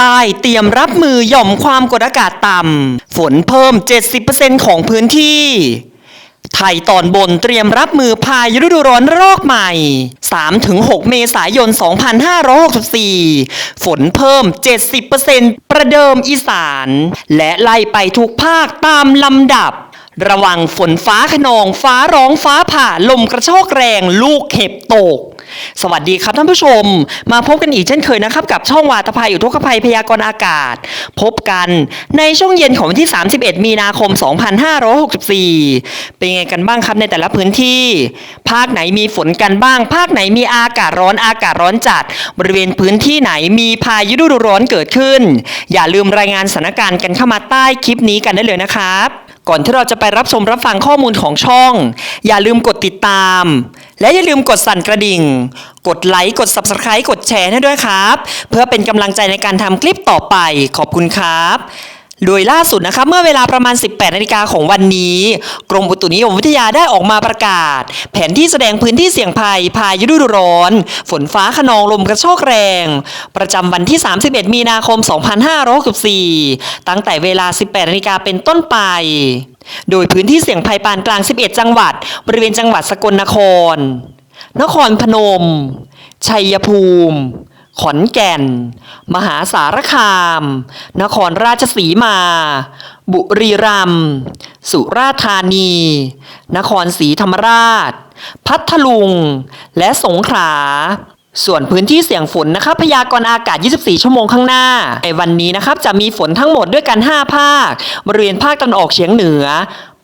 ใต้เตรียมรับมือหย่อมความกดอากาศต่ำ ฝนเพิ่ม 70%ของพื้นที่ ไทยตอนบนเตรียมรับมือพายุฤดูร้อนรอกใหม่ 3-6 เมษายน 2564 ฝนเพิ่ม 70%ประเดิมอีสาน และไล่ไปทุกภาคตามลำดับ ระวังฝนฟ้าขนองฟ้าร้องฟ้าผ่าลมกระโชกแรงลูกเห็บตก สวัสดีครับท่านผู้ชม มาพบกันอีกเช่นเคยนะครับ กับช่องวาตภัยอุทกภัยพยากรณ์อากาศ พบกันในช่วงเย็นของวันที่ 31 มีนาคม 2564 เป็นไงกันบ้างครับในแต่ละพื้นที่ ภาคไหนมีฝนกันบ้าง ภาคไหนมีอากาศร้อนอากาศร้อนจัด บริเวณพื้นที่ไหนมีพายุฤดูร้อนเกิดขึ้น อย่าลืมรายงานสถานการณ์กันเข้ามาใต้คลิปนี้กันได้เลยนะครับ ก่อนที่เราจะไปรับชมรับฟังข้อมูลของช่อง อย่าลืมกดติดตาม และอย่าลืมกดสั่นกระดิ่ง กดไลค์ กด Subscribe กดแชร์ให้ด้วยครับ เพื่อเป็นกำลังใจในการทำคลิปต่อไป ขอบคุณครับ โดยล่าสุดนะครับเมื่อเวลาประมาณ 18นาฬิกาของวันนี้ กรมอุตุนิยมวิทยาได้ออกมาประกาศ แผนที่แสดงพื้นที่เสี่ยงภัยพายุฤดูร้อน ฝนฟ้าขนองลมกระโชกแรง ประจำวันที่ 31 มีนาคม 2564ตั้งแต่เวลา 18นาฬิกาเป็นต้นไป โดยพื้นที่เสี่ยงภัยปานกลาง 11 จังหวัด บริเวณจังหวัดสกลนคร นครพนม ชัยภูมิ ขอนแก่น มหาสารคาม นครราชสีมา บุรีรัมย์ สุราษฎร์ธานี นครศรีธรรมราช พัทลุง และสงขลา ส่วนพื้นที่เสี่ยงฝนนะครับพยากรณ์อากาศ 24 ชั่วโมงข้างหน้า ในวันนี้นะครับจะมีฝนทั้งหมดด้วยกัน 5 ภาค บริเวณภาคตะวันออกเฉียงเหนือ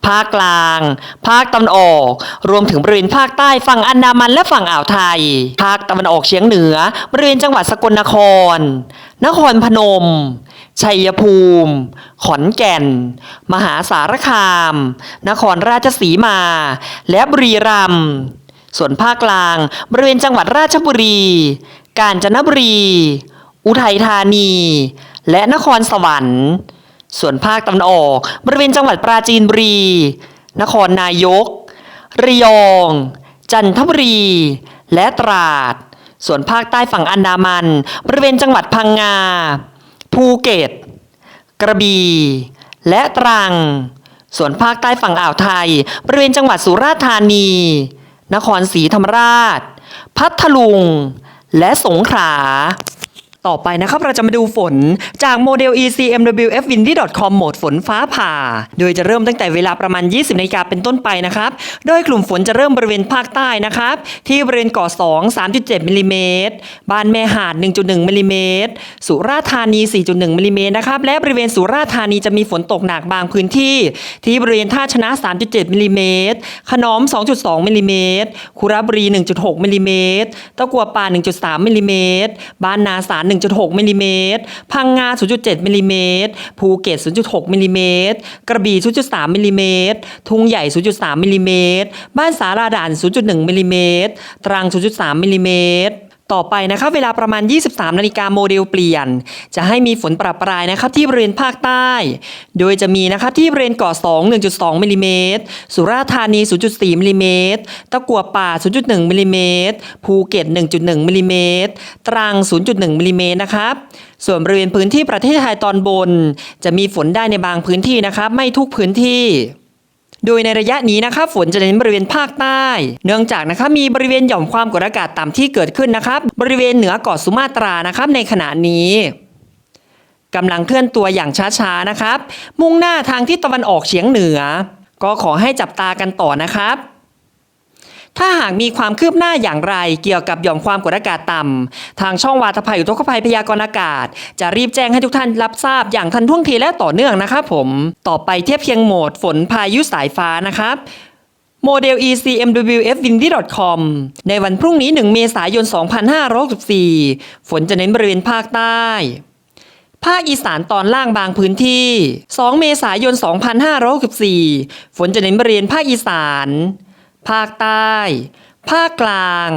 ภาคกลาง ภาคตะวันออก รวมถึงบริเวณภาคใต้ฝั่งอันดามันและฝั่งอ่าวไทย ภาคตะวันออกเฉียงเหนือ บริเวณจังหวัดสกลนคร นครพนม ชัยภูมิ ขอนแก่น มหาสารคาม นครราชสีมา และบุรีรัมย์ส่วนภาคกลาง บริเวณจังหวัดราชบุรี กาญจนบุรี อุทัยธานี และนครสวรรค์ ส่วนภาคตะวันออก บริเวณจังหวัดปราจีนบุรี นครนายก ระยอง จันทบุรี และตราด ส่วนภาคใต้ฝั่งอันดามัน บริเวณจังหวัดพังงา ภูเก็ต กระบี่ และตรัง ส่วนภาคใต้ฝั่งอ่าวไทย บริเวณจังหวัดสุราษฎร์ธานี นครศรีธรรมราช พัทลุง และสงขลา ต่อไปนะครับเราจะมาดูฝนจากโมเดล ECMWF Windy.com โหมดฝนฟ้าผ่า โดยจะเริ่มตั้งแต่เวลาประมาณ 20นาฬิกาเป็นต้นไปนะครับ โดยกลุ่มฝนจะเริ่มบริเวณภาคใต้นะครับ ที่บริเวณเกาะ2 3.7มิลลิเมตรบ้านแม่หาด 1.1มิลลิเมตรสุราษฎร์ธานี 4.1มิลลิเมตรนะครับ และบริเวณสุราษฎร์ธานีจะมีฝนตกหนักบางพื้นที่ ที่บริเวณท่าชนะ 3.7มิลลิเมตรขนอม 2.2มิลลิเมตรคุระบุรี 1.6มิลลิเมตรตะกัวป่า 1.3มิลลิเมตรบ้านนาสาร1.6มิลลิเมตรพังงา 0.7มิลลิเมตรภูเก็ต 0.6มิลลิเมตรกระบี่ 0.3มิลลิเมตรทุ่งใหญ่ 0.3มิลลิเมตรบ้านสาราด่าน 0.1มิลลิเมตรตรัง 0.3มิลลิเมตร ต่อไปนะครับเวลาประมาณ 23 นาฬิกาโมเดลเปลี่ยน จะให้มีฝนประปรายนะครับที่บริเวณภาคใต้ โดยจะมีนะครับที่บริเวณเกาะ2 1.2มิลลิเมตรสุราษฎร์ธานี 0.4มิลลิเมตรตะกัวป่า 0.1มิลลิเมตรภูเก็ต 1.1มิลลิเมตรตรัง 0.1มิลลิเมตรนะครับส่วนบริเวณพื้นที่ประเทศไทยตอนบน จะมีฝนได้ในบางพื้นที่นะครับไม่ทุกพื้นที่ โดยในระยะนี้นะครับฝนจะเน้นบริเวณภาคใต้ เนื่องจากนะครับมีบริเวณหย่อมความกดอากาศต่ำที่เกิดขึ้นนะครับ บริเวณเหนือเกาะสุมาตรานะครับในขณะนี้กำลังเคลื่อนตัวอย่างช้าๆนะครับ มุ่งหน้าทางทิศตะวันออกเฉียงเหนือ ก็ขอให้จับตากันต่อนะครับ ถ้าหากมีความคืบหน้าอย่างไรเกี่ยวกับหย่อมความกดอากาศต่ำทางช่องวาตภัยอุทกภัยพยากรณ์อากาศ จะรีบแจ้งให้ทุกท่านรับทราบอย่างทันท่วงทีและต่อเนื่องนะครับผม ต่อไปเทียบเคียงโหมดฝนพายุสายฟ้านะครับโมเดล ECMWF Windy.com ในวันพรุ่งนี้ 1 เมษายน 2564 ฝนจะเน้นบริเวณภาคใต้ ภาคอีสานตอนล่างบางพื้นที่ 2 เมษายน 2564 ฝนจะเน้นบริเวณภาคอีสาน ภาคใต้ ภาคกลาง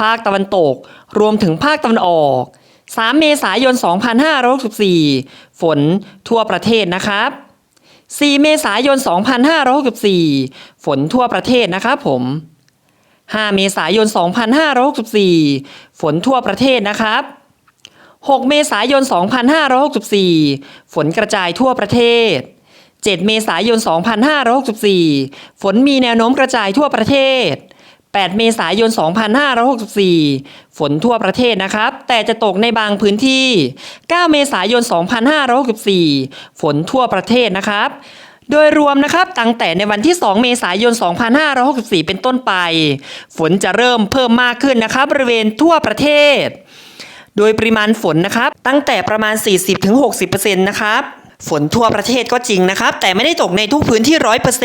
ภาคตะวันตก รวมถึงภาคตะวันออก 3 เมษายน 2564 ฝนทั่วประเทศนะครับ 4 เมษายน 2564 ฝนทั่วประเทศนะครับผม 5 เมษายน 2564 ฝนทั่วประเทศนะครับ 6 เมษายน 2564 ฝนกระจายทั่วประเทศ 7 เมษายน 2564 ฝนมีแนวโน้มกระจายทั่วประเทศ 8 เมษายน 2564 ฝนทั่วประเทศนะครับ แต่จะตกในบางพื้นที่ 9 เมษายน 2564 ฝนทั่วประเทศนะครับโดยรวมนะครับตั้งแต่ในวันที่ 2 เมษายน 2564 เป็นต้นไป ฝนจะเริ่มเพิ่มมากขึ้นนะครับบริเวณทั่วประเทศ โดยปริมาณฝนนะครับ ตั้งแต่ประมาณ 40-60%นะครับ ฝนทั่วประเทศก็จริงนะครับ แต่ไม่ได้ตกในทุกพื้นที่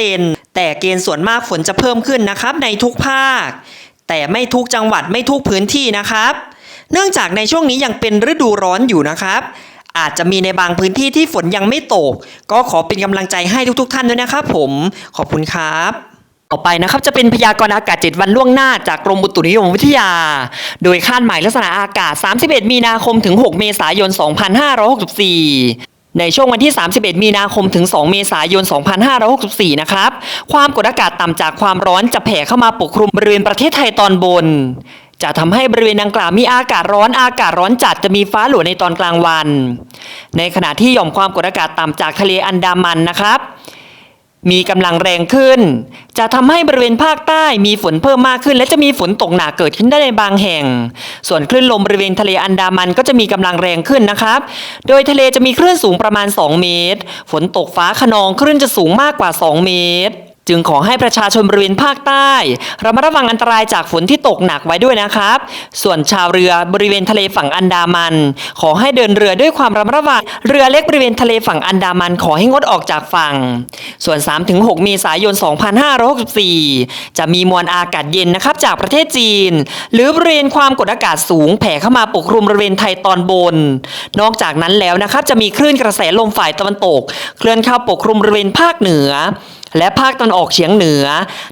100%แต่เกณฑ์ส่วนมากฝนจะเพิ่มขึ้นนะครับ ในทุกภาค แต่ไม่ทุกจังหวัดไม่ทุกพื้นที่นะครับ เนื่องจากในช่วงนี้ยังเป็นฤดูร้อนอยู่นะครับ อาจจะมีในบางพื้นที่ที่ฝนยังไม่ตก ก็ขอเป็นกำลังใจให้ทุกๆ ท่านด้วยนะครับ ผมขอบคุณครับต่อไปนะครับจะเป็นพยากรณ์อากาศ 7 วันล่วงหน้าจากกรมอุตุนิยมวิทยา โดยคาดหมายลักษณะอากาศ 31 มีนาคมถึง 6 เมษายน 2564 ในช่วงวันที่ 31 มีนาคมถึง 2 เมษายน 2564 นะครับ ความกดอากาศต่ำจากความร้อนจะแผ่เข้ามาปกคลุมบริเวณประเทศไทยตอนบน จะทำให้บริเวณดังกล่าวมีอากาศร้อนอากาศร้อนจัดจะมีฟ้าหลัวในตอนกลางวัน ในขณะที่หย่อมความกดอากาศต่ำจากทะเลอันดามันนะครับ มีกำลังแรงขึ้น จะทำให้บริเวณภาคใต้มีฝนเพิ่มมากขึ้น และจะมีฝนตกหนักเกิดขึ้นได้ในบางแห่ง ส่วนคลื่นลมบริเวณทะเลอันดามันก็จะมีกำลังแรงขึ้นนะครับ โดยทะเลจะมีคลื่นสูงประมาณ 2 เมตร ฝนตกฟ้าขนองคลื่นจะสูงมากกว่า 2 เมตร จึงขอให้ประชาชนบริเวณภาคใต้ระมัดระวังอันตรายจากฝนที่ตกหนักไว้ด้วยนะครับ ส่วนชาวเรือบริเวณทะเลฝั่งอันดามัน ขอให้เดินเรือด้วยความระมัดระวังเรือเล็กบริเวณทะเลฝั่งอันดามันขอให้งดออกจากฝั่ง ส่วน 3-6 เมษายน 2564 จะมีมวลอากาศเย็นนะครับจากประเทศจีน หรือบริเวณความกดอากาศสูงแผ่เข้ามาปกคลุมบริเวณไทยตอนบน นอกจากนั้นแล้วนะครับจะมีคลื่นกระแสลมฝ่ายตะวันตก เคลื่อนเข้าปกคลุมบริเวณภาคเหนือ และภาคตะวันออกเฉียงเหนือ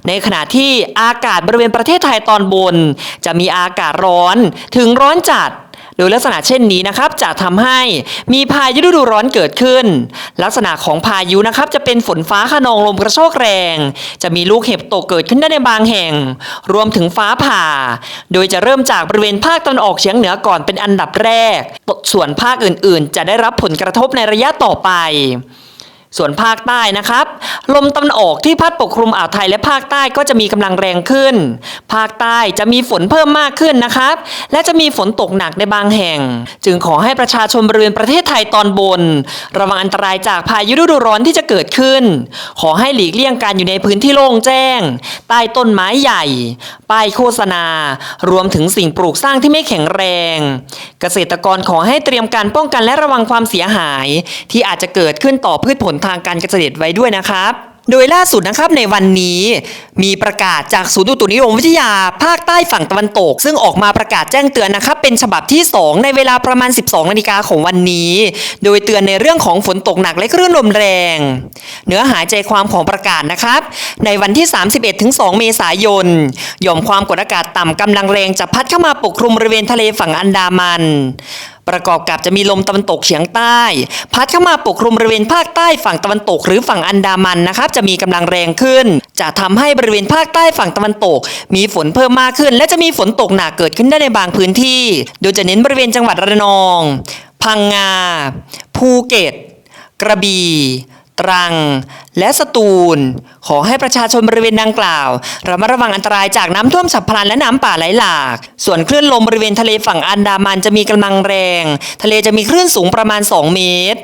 ในขณะที่อากาศบริเวณประเทศไทยตอนบน จะมีอากาศร้อนถึงร้อนจัดโดยลักษณะเช่นนี้นะครับจะทำให้มีพายุฤดูร้อนเกิดขึ้น ลักษณะของพายุนะครับจะเป็นฝนฟ้าขนองลมกระโชกแรง จะมีลูกเห็บตกเกิดขึ้นได้ในบางแห่ง รวมถึงฟ้าผ่า โดยจะเริ่มจากบริเวณภาคตะวันออกเฉียงเหนือก่อนเป็นอันดับแรก ส่วนภาคอื่นๆ จะได้รับผลกระทบในระยะต่อไป ส่วนภาคใต้นะครับ ลมตะวันออกที่พัดปกคลุมอ่าวไทยและภาคใต้ก็จะมีกำลังแรงขึ้น ภาคใต้จะมีฝนเพิ่มมากขึ้นนะครับ และจะมีฝนตกหนักในบางแห่ง จึงขอให้ประชาชนบริเวณประเทศไทยตอนบน ระวังอันตรายจากพายุฤดูร้อนที่จะเกิดขึ้น ขอให้หลีกเลี่ยงการอยู่ในพื้นที่โล่งแจ้ง ใต้ต้นไม้ใหญ่ป้ายโฆษณา รวมถึงสิ่งปลูกสร้างที่ไม่แข็งแรง เกษตรกรขอให้เตรียมการป้องกันและระวังความเสียหาย ที่อาจจะเกิดขึ้นต่อพืชผลทางการเกษตรไว้ด้วยนะครับโดยล่าสุดนะครับในวันนี้มีประกาศจากศูนย์อุตุนิยมวิทยาภาคใต้ฝั่งตะวันตก ซึ่งออกมาประกาศแจ้งเตือนนะครับเป็นฉบับที่ 2 ในเวลาประมาณ 12นาฬิกาของวันนี้ โดยเตือนในเรื่องของฝนตกหนักและคลื่นลมแรง เนื้อหาใจความของประกาศนะครับ ในวันที่ 31ถึง2เมษายนหย่อมความกดอากาศต่ำกำลังแรงจะพัดเข้ามาปกคลุมบริเวณทะเลฝั่งอันดามัน ประกอบกับจะมีลมตะวันตกเฉียงใต้ พัดเข้ามาปกคลุมบริเวณภาคใต้ฝั่งตะวันตกหรือฝั่งอันดามันนะครับจะมีกำลังแรงขึ้น จะทำให้บริเวณภาคใต้ฝั่งตะวันตก มีฝนเพิ่มมากขึ้น และจะมีฝนตกหนักเกิดขึ้นได้ในบางพื้นที่ โดยจะเน้นบริเวณจังหวัดระนอง พังงา ภูเก็ต กระบี่ ตรัง และสตูล ขอให้ประชาชนบริเวณดังกล่าวระมัดระวังอันตรายจากน้ำท่วมฉับพลันและน้ำป่าไหลหลาก ส่วนคลื่นลมบริเวณทะเลฝั่งอันดามันจะมีกำลังแรง ทะเลจะมีคลื่นสูงประมาณ 2 เมตร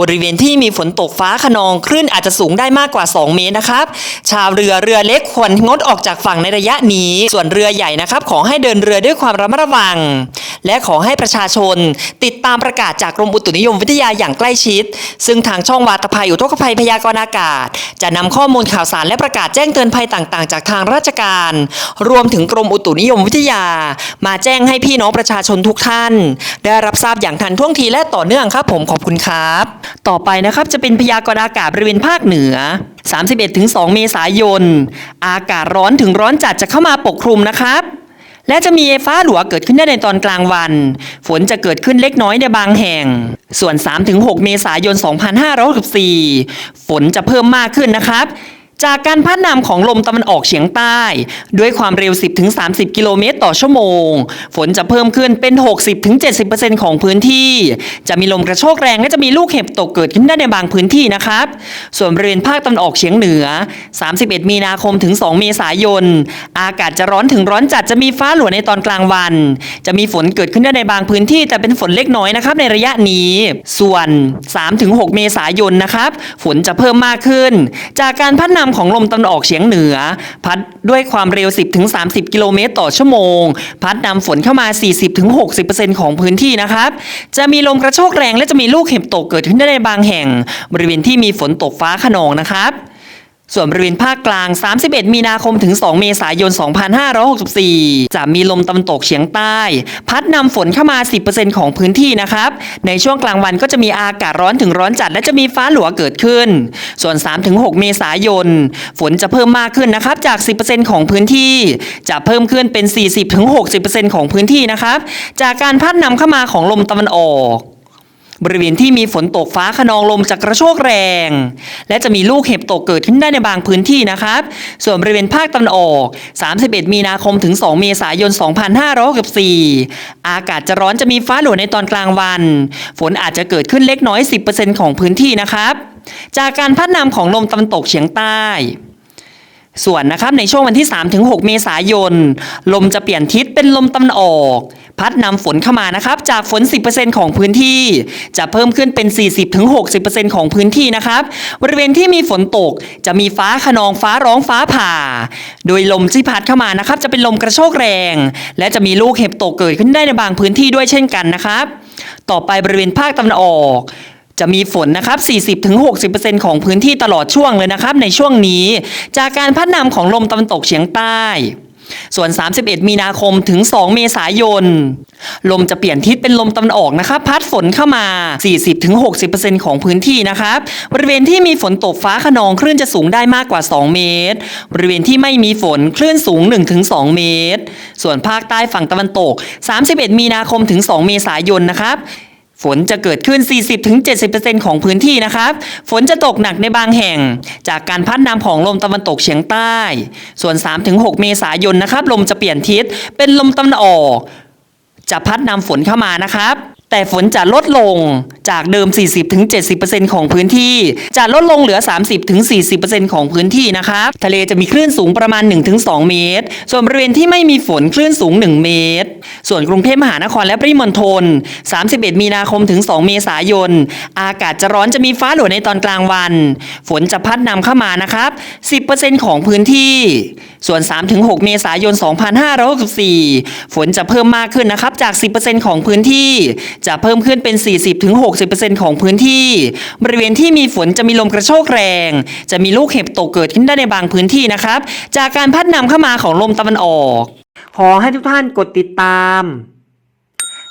บริเวณที่มีฝนตกฟ้าขนองคลื่นอาจจะสูงได้มากกว่า 2 เมตรนะครับ ชาวเรือเรือเล็กควรงดออกจากฝั่งในระยะนี้ ส่วนเรือใหญ่นะครับ ขอให้เดินเรือด้วยความระมัดระวัง และขอให้ประชาชน ติดตามประกาศจากกรมอุตุนิยมวิทยาอย่างใกล้ชิด ซึ่งทางช่องวาตภัยอุทกภัยพยากรณ์อากาศ จะนำข้อมูลข่าวสารและประกาศแจ้งเตือนภัยต่างๆ จากทางราชการ รวมถึงกรมอุตุนิยมวิทยา มาแจ้งให้พี่น้องประชาชนทุกท่าน ได้รับทราบอย่างทันท่วงทีและต่อเนื่องครับ ผมขอบคุณครับต่อไปนะครับจะเป็นพยากรณ์อากาศบริเวณภาคเหนือ 31-2 เมษายน อากาศร้อนถึงร้อนจัดจะเข้ามาปกคลุมนะครับ และจะมีฟ้าหลัวเกิดขึ้นได้ในตอนกลางวัน ฝนจะเกิดขึ้นเล็กน้อยในบางแห่ง ส่วน 3-6 เมษายน 2564 ฝนจะเพิ่มมากขึ้นนะครับ จากการพัดนำของลมตะวันออกเฉียงใต้ ด้วยความเร็ว 10-30 กิโลเมตรต่อชั่วโมง ฝนจะเพิ่มขึ้นเป็น 60-70%ของพื้นที่ จะมีลมกระโชกแรงและจะมีลูกเห็บตกเกิดขึ้นได้ในบางพื้นที่นะครับ ส่วนบริเวณภาคตะวันออกเฉียงเหนือ 31 มีนาคมถึง 2 เมษายน อากาศจะร้อนถึงร้อนจัดจะมีฟ้าหลัวในตอนกลางวัน จะมีฝนเกิดขึ้นได้ในบางพื้นที่ แต่เป็นฝนเล็กน้อยนะครับในระยะนี้ ส่วน 3-6 เมษายนนะครับฝนจะเพิ่มมากขึ้น จากการพัดนำของลมตะวันออกเฉียงเหนือ พัดด้วยความเร็ว 10-30 กิโลเมตรต่อชั่วโมง พัดนำฝนเข้ามา 40-60%ของพื้นที่นะครับ จะมีลมกระโชกแรงและจะมีลูกเห็บตกเกิดขึ้นได้ในบางแห่ง บริเวณที่มีฝนตกฟ้าขนองนะครับ ส่วนบริเวณภาคกลาง 31 มีนาคมถึง 2 เมษายน 2564 จะมีลมตะวันตกเฉียงใต้ พัดนำฝนเข้ามา 10%ของพื้นที่นะครับ ในช่วงกลางวันก็จะมีอากาศร้อนถึงร้อนจัด และจะมีฟ้าหลัวเกิดขึ้น ส่วน 3-6 เมษายน ฝนจะเพิ่มมากขึ้นนะครับ จาก 10%ของพื้นที่ จะเพิ่มขึ้นเป็น 40-60%ของพื้นที่นะครับ จากการพัดนำเข้ามาของลมตะวันออก บริเวณที่มีฝนตกฟ้าขนองลมจากกระโชกแรง และจะมีลูกเห็บตกเกิดขึ้นได้ในบางพื้นที่นะครับ ส่วนบริเวณภาคตะวันออก 31 มีนาคมถึง 2 เมษายน 2564 อากาศจะร้อนจะมีฟ้าหลัวในตอนกลางวัน ฝนอาจจะเกิดขึ้นเล็กน้อย 10%ของพื้นที่นะครับ จากการพัดนำของลมตะวันตกเฉียงใต้ ส่วนนะครับในช่วงวันที่ 3-6 เมษายน ลมจะเปลี่ยนทิศเป็นลมตะวันออก พัดนำฝนเข้ามานะครับ จากฝน 10%ของพื้นที่ จะเพิ่มขึ้นเป็น 40-60%ของพื้นที่นะครับ บริเวณที่มีฝนตกจะมีฟ้าขนองฟ้าร้องฟ้าผ่า โดยลมที่พัดเข้ามานะครับ จะเป็นลมกระโชกแรง และจะมีลูกเห็บตกเกิดขึ้นได้ในบางพื้นที่ด้วยเช่นกันนะครับ ต่อไปบริเวณภาคตะวันออก จะมีฝนนะครับ 40-60%ของพื้นที่ตลอดช่วงเลยนะครับในช่วงนี้ จากการพัดนำของลมตะวันตกเฉียงใต้ ส่วน 31 มีนาคมถึง 2 เมษายน ลมจะเปลี่ยนทิศเป็นลมตะวันออกนะครับ พัดฝนเข้ามา 40-60%ของพื้นที่นะครับ บริเวณที่มีฝนตกฟ้าขนองคลื่นจะสูงได้มากกว่า 2 เมตร บริเวณที่ไม่มีฝนคลื่นสูง 1-2 เมตร ส่วนภาคใต้ฝั่งตะวันตก 31 มีนาคมถึง 2 เมษายนนะครับ ฝนจะเกิดขึ้น 40-70%ของพื้นที่นะครับ ฝนจะตกหนักในบางแห่ง จากการพัดนำของลมตะวันตกเฉียงใต้ ส่วน 3-6 เมษายนนะครับ ลมจะเปลี่ยนทิศ เป็นลมตะวันออก จะพัดนำฝนเข้ามานะครับ แต่ฝนจะลดลงจากเดิม 40-70%ของพื้นที่ จะลดลงเหลือ 30-40%ของพื้นที่นะครับทะเลจะมีคลื่นสูงประมาณ 1-2 เมตร ส่วนบริเวณที่ไม่มีฝนคลื่นสูง 1 เมตร ส่วนกรุงเทพมหานครและปริมณฑล 31 มีนาคมถึง 2 เมษายน อากาศจะร้อนจะมีฟ้าหลัวในตอนกลางวัน ฝนจะพัดนำเข้ามานะครับ 10%ของพื้นที่ ส่วน 3-6 เมษายน 2564 ฝนจะเพิ่มมากขึ้นนะครับ จาก 10%ของพื้นที่จะเพิ่มขึ้นเป็น 40-60%ของพื้นที่ บริเวณที่มีฝนจะมีลมกระโชกแรง จะมีลูกเห็บตกเกิดขึ้นได้ในบางพื้นที่นะครับ จากการพัดนำเข้ามาของลมตะวันออก ขอให้ทุกท่านกดติดตาม